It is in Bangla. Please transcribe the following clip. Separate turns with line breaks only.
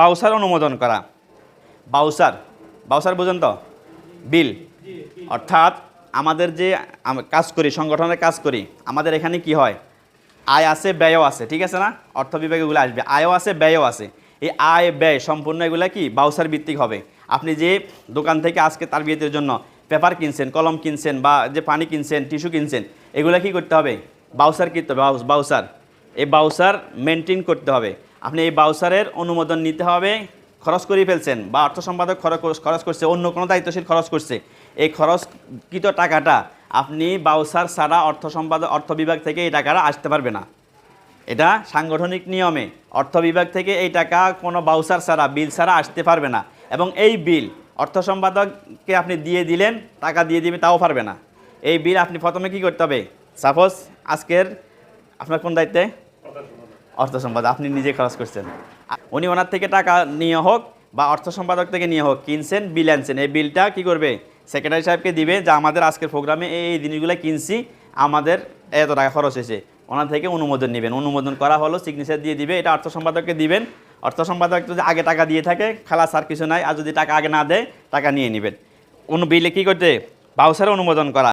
বাউসার অনুমোদন করা। বাউসার বাউসার বুঝেন তো বিল। অর্থাৎ আমাদের যে কাজ করি, সংগঠনের কাজ করি, আমাদের এখানে কি হয়? আয় আছে, ব্যয়ও আছে, ঠিক আছে না? অর্থ বিভাগে এগুলো আসবে, আয়ও আছে, ব্যয়ও আছে। এই আয়, ব্যয় সম্পূর্ণ এগুলো কি? বাউসার ভিত্তিক হবে। আপনি যে দোকান থেকে আজকে তার বিয়ের জন্য পেপার কিনছেন, কলম কিনছেন বা যে পানি কিনছেন, টিস্যু কিনছেন, এগুলো কি করতে হবে? বাউসার কিনতে হবে বাউস- বাউসার। এই বাউসার মেনটেন করতে হবে। আপনি এই বাউসারের অনুমোদন নিতে হবে, খরচ করে ফেলছেন বা অর্থ সম্পাদক খরচ খরচ করছে, অন্য কোনো দায়িত্বশীল খরচ করছে। এই খরচকৃত টাকাটা আপনি বাউসার ছাড়া অর্থ সম্পাদক অর্থ বিভাগ থেকে এই টাকাটা আসতে পারবে না। এটা সাংগঠনিক নিয়মে। অর্থ বিভাগ থেকে এই টাকা কোনো বাউসার ছাড়া, বিল ছাড়া আসতে পারবে না এবং এই বিল অর্থ সম্পাদককে আপনি দিয়ে দিলেন, টাকা দিয়ে দিবে তাও পারবে না। এই বিল আপনি প্রথমে কি করতে হবে? সাপোজ আজকের আপনার কোন দায়িত্বে? অর্থ সম্পাদক আপনি নিজে খরচ করছেন। উনি ওনার থেকে টাকা নিয়ে হোক বা অর্থ সম্পাদক থেকে নিয়ে হোক, কিনছেন বিল আনছেন এই বিলটা কি করবে? সেক্রেটারি সাহেবকে দিবে যে, আমাদের আজকের প্রোগ্রামে এই জিনিসগুলো কিনছি, আমাদের এত টাকা খরচ হয়েছে। ওনার থেকে অনুমোদন নেবেন। অনুমোদন করা হলো সিগনেচার দিয়ে দিবে, এটা অর্থ সম্পাদককে দিবেন। অর্থ সম্পাদক যদি আগে টাকা দিয়ে থাকে খালাস আর কিছু নাই, আর যদি টাকা আগে না দেয়, টাকা নিয়ে নেবেন। অনু বিলে কী করতে? বাউসারে অনুমোদন করা।